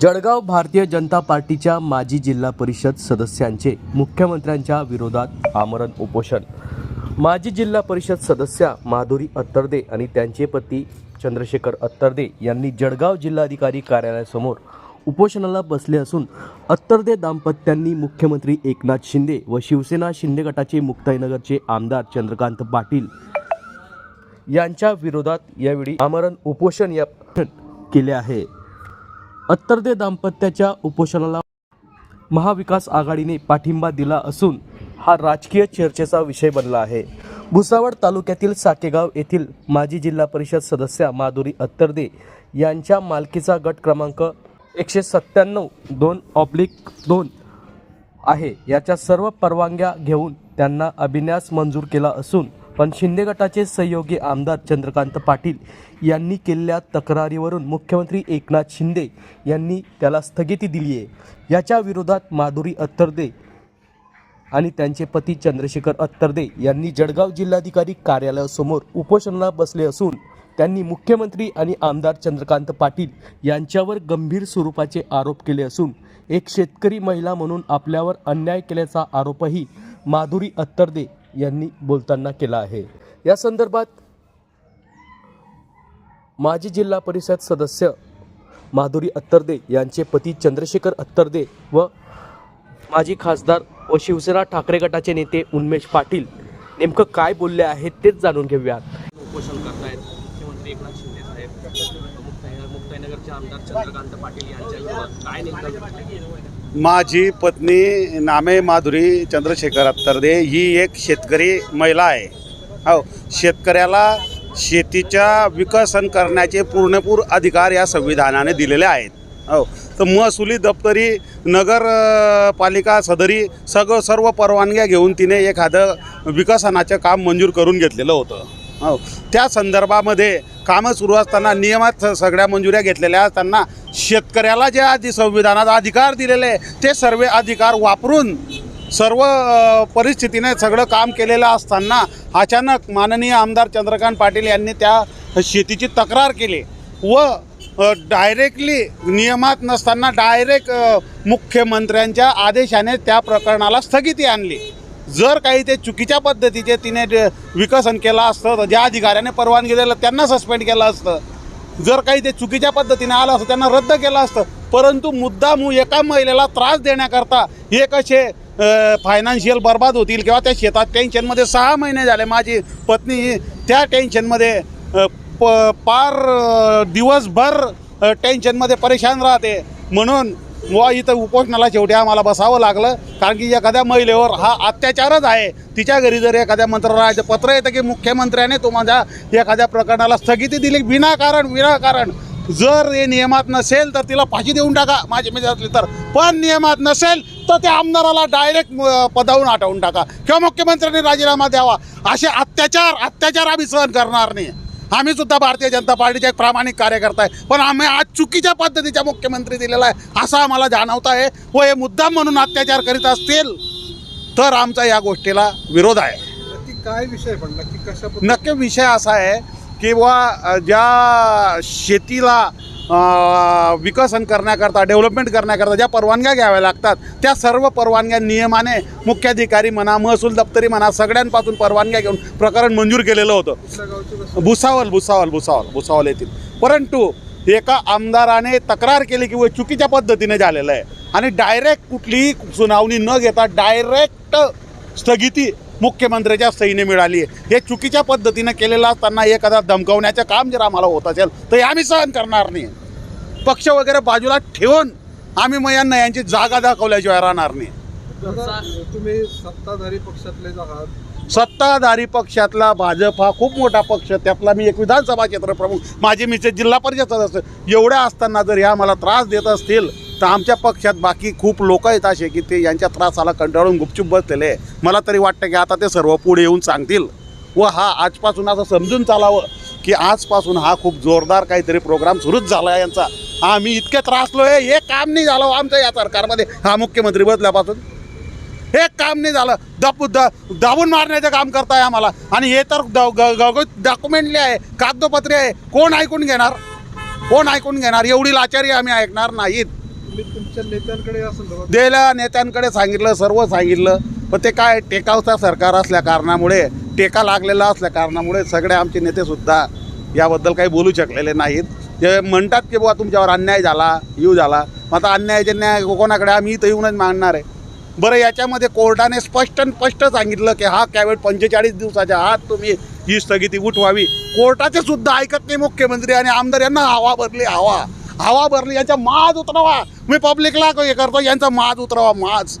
जळगाव भारतीय जनता पार्टीच्या माजी जिल्हा परिषद सदस्यांचे मुख्यमंत्र्यांच्या विरोधात आमरण उपोषण. माजी जिल्हा परिषद सदस्या माधुरी अत्तरदे आणि त्यांचे पती चंद्रशेखर अत्तरदे यांनी जळगाव जिल्हाधिकारी कार्यालयासमोर उपोषणाला बसले असून अत्तरदे दाम्पत्यांनी मुख्यमंत्री एकनाथ शिंदे व शिवसेना शिंदे गटाचे मुक्ताईनगरचे आमदार चंद्रकांत पाटील यांच्या विरोधात यावेळी आमरण उपोषण या केले आहे. अत्तरदे दाम्पत्याच्या उपोषणाला महाविकास आघाडीने पाठिंबा दिला असून हा राजकीय चर्चेचा विषय बनला आहे. भुसावळ तालुक्यातील साकेगाव येथील माजी जिल्हा परिषद सदस्या माधुरी अत्तरदे यांच्या मालकीचा गट क्रमांक एकशे सत्त्याण्णव दोन ऑब्लिक दोन आहे. याच्या सर्व परवानग्या घेऊन त्यांना अभिन्यास मंजूर केला असून पण शिंदे गटाचे सहयोगी आमदार चंद्रकांत पाटील यांनी केलेल्या तक्रारीवरून मुख्यमंत्री एकनाथ शिंदे यांनी त्याला स्थगिती दिली आहे. याच्या विरोधात माधुरी अत्तरदे आणि त्यांचे पती चंद्रशेखर अत्तरदे यांनी जळगाव जिल्हाधिकारी कार्यालयासमोर उपोषणाला बसले असून त्यांनी मुख्यमंत्री आणि आमदार चंद्रकांत पाटील यांच्यावर गंभीर स्वरूपाचे आरोप केले असून एक शेतकरी महिला म्हणून आपल्यावर अन्याय केल्याचा आरोपही माधुरी अत्तरदे यांनी बोलताना केला आहे. या संदर्भात माजी जिल्हा परिषद सदस्य माधुरी अत्तरदे यांचे पती चंद्रशेखर अत्तरदे व माजी खासदार व शिवसेना ठाकरे गटाचे नेते उन्मेश पाटील नेमकं काय बोलले आहेत तेच जाणून घेऊयात. उपोषण करतायत मुख्यमंत्री एकनाथ शिंदे साहेब मुक्ताई- मुक्ताईनगरचे आमदार चंद्रकांत पाटील यांच्या काय नेमकं माझी पत्नी नामे माधुरी चंद्रशेखर अत्तरदे ही एक शेतकरी महिला आहे. हो शेतकऱ्याला शेतीच्या विकसन करण्याचे पूर्णपूर अधिकार या संविधानाने दिलेले आहेत. हो तर महसुली दप्तरी नगरपालिका सदरी सगळं सर्व परवानग्या घेऊन तिने एखादं विकसनाचं काम मंजूर करून घेतलेलं होतं. हो. त्या संदर्भामध्ये कामं सुरू असताना नियमात स- सगळ्या मंजुऱ्या घेतलेल्या असताना शेतकऱ्याला जे आधी संविधानात अधिकार दिलेले ते सर्व अधिकार वापरून सर्व परिस्थितीने सगळं काम केलेलं असताना अचानक माननीय आमदार चंद्रकांत पाटील यांनी त्या शेतीची तक्रार केली व डायरेक्टली नियमात नसताना डायरेक्ट मुख्यमंत्र्यांच्या आदेशाने त्या प्रकरणाला स्थगिती आणली. जर काही ते चुकीच्या पद्धतीचे तिने विकसन केलं असतं तर ज्या अधिकाऱ्याने परवानगी दिलं त्यांना सस्पेंड केलं असतं. जर काही ते चुकीच्या पद्धतीने आलं असतं त्यांना रद्द केलं असतं. परंतु मुद्दामू एका महिलेला त्रास देण्याकरता हे कसे फायनान्शियल बर्बाद होतील किंवा त्या शेतात टेन्शनमध्ये सहा महिने झाले माझी पत्नी त्या टेन्शनमध्ये प पार दिवसभर टेन्शनमध्ये परेशान राहते. म्हणून व इथं उपोषणाला शेवटी आम्हाला बसावं लागलं. कारण की एखाद्या महिलेवर हा अत्याचारच आहे. तिच्या घरी जर एखाद्या मंत्रालयाचं पत्र येतं की मुख्यमंत्र्याने तुम्हाला एखाद्या प्रकरणाला स्थगिती दिली विनाकारण विनाकारण. जर हे नियमात नसेल तर तिला फाशी देऊन टाका माझी म्हणजे तर. पण नियमात नसेल तर त्या आमदाराला डायरेक्ट पदावून हटवून टाका. किंवा मुख्यमंत्र्यांनी राजीनामा द्यावा. असे अत्याचार अत्याचार आम्ही सहन करणार नाही. आम्ही सुद्धा भारतीय जनता पार्टीचे एक प्रामाणिक कार्यकर्ता आहे. पण आम्ही आज चुकीच्या पद्धतीचा मुख्यमंत्री दिलेला आहे असं आम्हाला जाणवत आहे व हे मुद्दाम म्हणून अत्याचार करीत असतील तर आमचा या गोष्टीला विरोध आहे. नक्की काय विषय पण? नक्की कशा नक्की विषय असा आहे की बुवा अ, ज्या शेतीला विकसन करण्याकरता डेव्हलपमेंट करण्याकरता ज्या परवानग्या घ्याव्या लागतात त्या सर्व परवानग्या नियमाने मुख्याधिकारी म्हणा महसूल दप्तरी म्हणा सगळ्यांपासून परवानग्या घेऊन प्रकरण मंजूर केलेलं होतं. भुसावल भुसावल भुसावल भुसावल येथील. परंतु एका आमदाराने तक्रार केली की व चुकीच्या पद्धतीने झालेलं आहे. आणि डायरेक्ट कुठलीही सुनावणी न घेता डायरेक्ट स्थगिती मुख्यमंत्र्याच्या सहीने मिळाली आहे. हे चुकीच्या पद्धतीनं केलेलं असताना एखादा धमकवण्याचं काम जर आम्हाला होत असेल तर हे आम्ही सहन करणार नाही. पक्ष वगैरे बाजूला ठेवून आम्ही मग यांना यांची जागा दाखवल्याशिवाय राहणार नाही. तुम्ही सत्ताधारी पक्षातलेच आहात. सत्ताधारी पक्षातला भाजप हा खूप मोठा पक्ष त्यातला मी एक विधानसभा क्षेत्र प्रमुख माझे मिसेस जिल्हा परिषद सदस्य एवढ्या असताना जर ह्या मला त्रास देत असतील तर आमच्या पक्षात बाकी खूप लोक आहेत असे की ते यांच्या त्रासाला कंटाळून गुपचूप बसलेले आहे. मला तरी वाटतं की आता ते सर्व पुढे येऊन सांगतील. व हा आजपासून असं समजून चालावं की आजपासून हा खूप जोरदार काहीतरी प्रोग्राम सुरूच झाला आहे यांचा. आम्ही इतके त्रासलो आहे हे काम नाही झालं हो आमच्या आमचं या सरकारमध्ये. हा मुख्यमंत्री बदल्यापासून. हे काम नाही झालं. दपू द दाबून मारण्याचं काम करताय आम्हाला. आणि हे तर डॉक्युमेंटले आहे कागदोपत्रे आहे. कोण ऐकून घेणार? कोण ऐकून घेणार? एवढी लाचारी आम्ही ऐकणार नाहीत. तुम्ही तुमच्या नेत्यांकडे या संदर्भात? दिलं नेत्यांकडे सांगितलं सर्व सांगितलं. पण ते काय टेकावचा सरकार असल्या कारणामुळे टेका लागलेला असल्या कारणामुळे सगळे आमचे नेतेसुद्धा याबद्दल काही बोलू शकलेले नाहीत. ते म्हणतात की बुवा तुमच्यावर अन्याय झाला येऊ झाला. मग आता अन्यायाचे न्याय कोणाकडे? आम्ही इथं येऊनच मांडणार आहे. बरं याच्यामध्ये कोर्टाने स्पष्ट स्पष्ट सांगितलं की हा कॅवेट पंचेचाळीस दिवसाच्या आत तुम्ही ही स्थगिती उठवावी. कोर्टाचे सुद्धा ऐकत नाही मुख्यमंत्री आणि आमदार यांना हवा भरली हवा. हवा भरली यांचा माज उतरवा. मी पब्लिकला हे करतो यांचा माज उतरवा माज.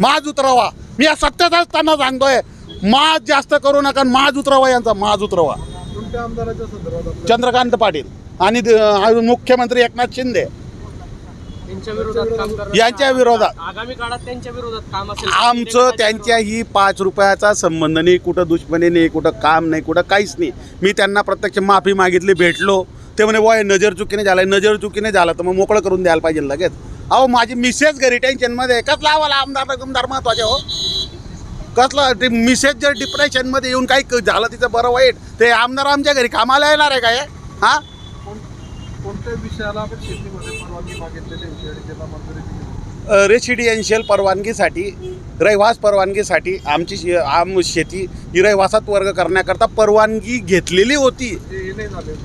माज उतरवा. मी या सत्यात असताना सांगतोय. माज जास्त करू नका माज उतरवा यांचा माज उतरवा. चंद्रकांत पाटील आणि मुख्यमंत्री एकनाथ शिंदे. यांच्या विरोधात. आगामी काळात त्यांच्या विरोधात काम असेल आमचं त्यांच्या ही पाच रुपयाचा संबंध नाही कुठं दुश्मनी नाही कुठं काम नाही कुठं काहीच नाही. मी त्यांना प्रत्यक्ष माफी मागितली भेटलो. ते म्हणे वय नजर चुकीने झालं नजर चुकीने झालं तर मग मोकळं करून द्यायला पाहिजे लगेच. अहो माझी मिसेस घरी टेन्शनमध्ये कसला लावाला आमदार गुमदार महत्त्वाचे हो. कसलं ते मिसेस जर डिप्रेशनमध्ये येऊन काही झालं तिचं बरं वाईट. ते आमदार आमच्या घरी कामाला येणार आहे काय हां? कोण- कोणत्या विषयाला आपण शेतीमध्ये परवानगी मागितलेली रेसिडियन्शियल परवानगीसाठी रहिवास परवानगीसाठी आमची शे- आम शेती ही रहिवासात वर्ग करण्याकरता परवानगी घेतलेली होती.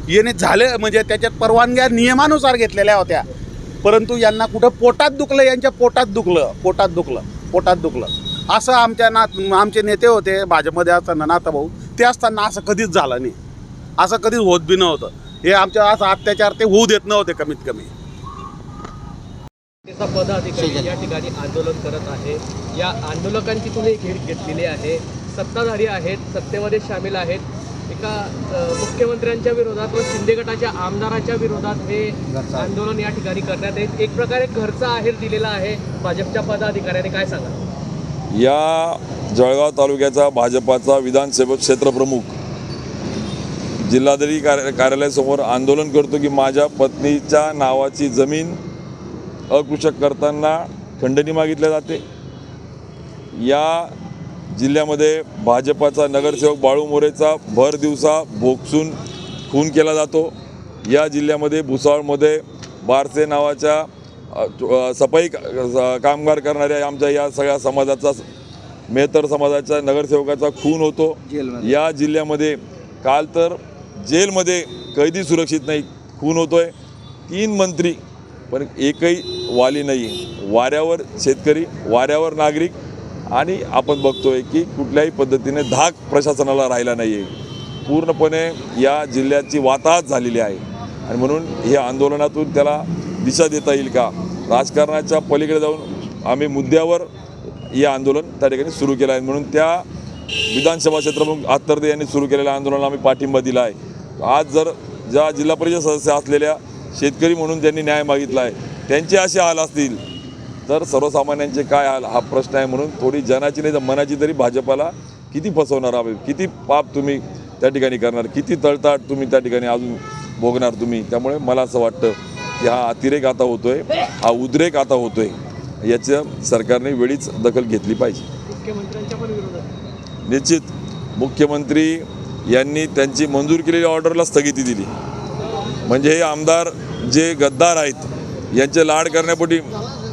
येणे झाले. म्हणजे त्याच्यात परवानग्या नियमानुसार घेतलेल्या होत्या. परंतु यांना कुठं पोटात दुखलं यांच्या पोटात दुखलं पोटात दुखलं पोटात दुखलं. असं आमच्या ना आमचे नेते होते भाजपमध्ये असताना नाताभाऊ ते असताना असं कधीच झालं नाही. असं कधीच होत बी नव्हतं. हे आमच्या असं अत्याचार ते होऊ देत नव्हते कमीत कमी. त्याचा पदाधिकारी या ठिकाणी आंदोलन करत आहे. या आंदोलकांची तुम्ही घेत घेतलेली आहे. सत्ताधारी आहेत सत्तेमध्ये सामील आहेत. एका मुख्यमंत्र्यांच्या विरोधात व शिंदे गटाच्या आमदाराच्या विरोधात हे आंदोलन या ठिकाणी करण्यात येत एक प्रकारे घरचा आहेर दिलेला आहे भाजपच्या पदाधिकाऱ्याने. काय सांगा या जळगाव तालुक्याचा भाजपाचा विधानसभा क्षेत्रप्रमुख जिल्हाधिकारी कार्य कार्यालयासमोर आंदोलन करतो की माझ्या पत्नीच्या नावाची जमीन अकृषक करताना खंडणी मागितल्या जाते. या जिल्ह्यामध्ये भाजपाचा नगरसेवक बाळू मोरेचा भर दिवसा भोगसून खून केला जातो. या जिल्ह्यामध्ये भुसावळमध्ये बारसे नावाच्या सफाई कामगार करणाऱ्या आमच्या या सगळ्या समाजाचा मेहतर समाजाच्या नगरसेवकाचा खून होतो. या जिल्ह्यामध्ये काल तर जेलमध्ये कैदी सुरक्षित नाही खून होतोय. तीन मंत्री पण एकही वाली नाही. वाऱ्यावर शेतकरी वाऱ्यावर नागरिक आणि आपण बघतोय की कुठल्याही पद्धतीने धाक प्रशासनाला राहिला नाही आहे पूर्णपणे या जिल्ह्याची वाताहत झालेली आहे. आणि म्हणून हे आंदोलनातून त्याला दिशा देता येईल का? राजकारणाच्या पलीकडे जाऊन आम्ही मुद्द्यावर हे आंदोलन त्या ठिकाणी सुरू केलं आहे. म्हणून त्या विधानसभा क्षेत्रप्रमुख आत्तर्दे यांनी सुरू केलेल्या आंदोलनाला आम्ही पाठिंबा दिला आहे. आज जर ज्या जिल्हा परिषद सदस्य असलेल्या शेतकरी म्हणून ज्यांनी न्याय मागितला आहे त्यांचे असे हाल असतील. तर सर्वसामान्यांचे काय हाल? हा प्रश्न आहे म्हणून थोडी जनाची नाही तर मनाची तरी भाजपाला किती फसवणार आहोत किती पाप तुम्ही त्या ठिकाणी करणार? किती तळताट तुम्ही त्या ठिकाणी अजून भोगणार तुम्ही? त्यामुळे मला असं वाटतं की हा अतिरेक आता होतोय हा उद्रेक आता होतोय. याचं सरकारने वेळीच दखल घेतली पाहिजे. निश्चित. मुख्यमंत्री यांनी त्यांची मंजूर केलेल्या ऑर्डरला स्थगिती दिली. म्हणजे हे आमदार जे गद्दार आहेत यांचे लाड करण्यापोटी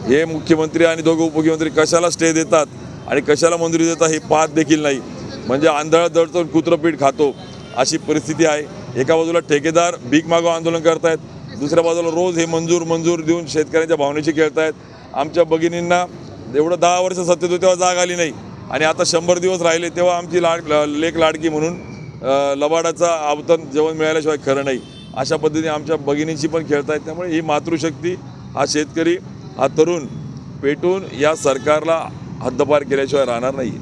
हे मुख्यमंत्री आणि दोघं उपमुख्यमंत्री कशाला स्टे देतात आणि कशाला मंजुरी देतात हे पाहत देखील नाही. म्हणजे आंधळा दळतो कुत्रपीठ खातो अशी परिस्थिती आहे. एका बाजूला ठेकेदार भीक मागो आंदोलन करतायत दुसऱ्या बाजूला रोज हे मंजूर मंजूर देऊन शेतकऱ्यांच्या भावनेशी खेळतायत. आमच्या भगिनींना एवढं दहा वर्ष सत्तेत होते तेव्हा जाग आली नाही. आणि आता शंभर दिवस राहिले तेव्हा आमची लाड लेख लाडकी म्हणून लबाडाचा आवतन जेवण मिळाल्याशिवाय खरं नाही. अशा पद्धतीने आमच्या भगिनींशी पण खेळत आहेत त्यामुळे ही मातृशक्ती हा शेतकरी हा तरुण पेटून या सरकारला हद्दपार केल्याशिवाय राहणार नाही.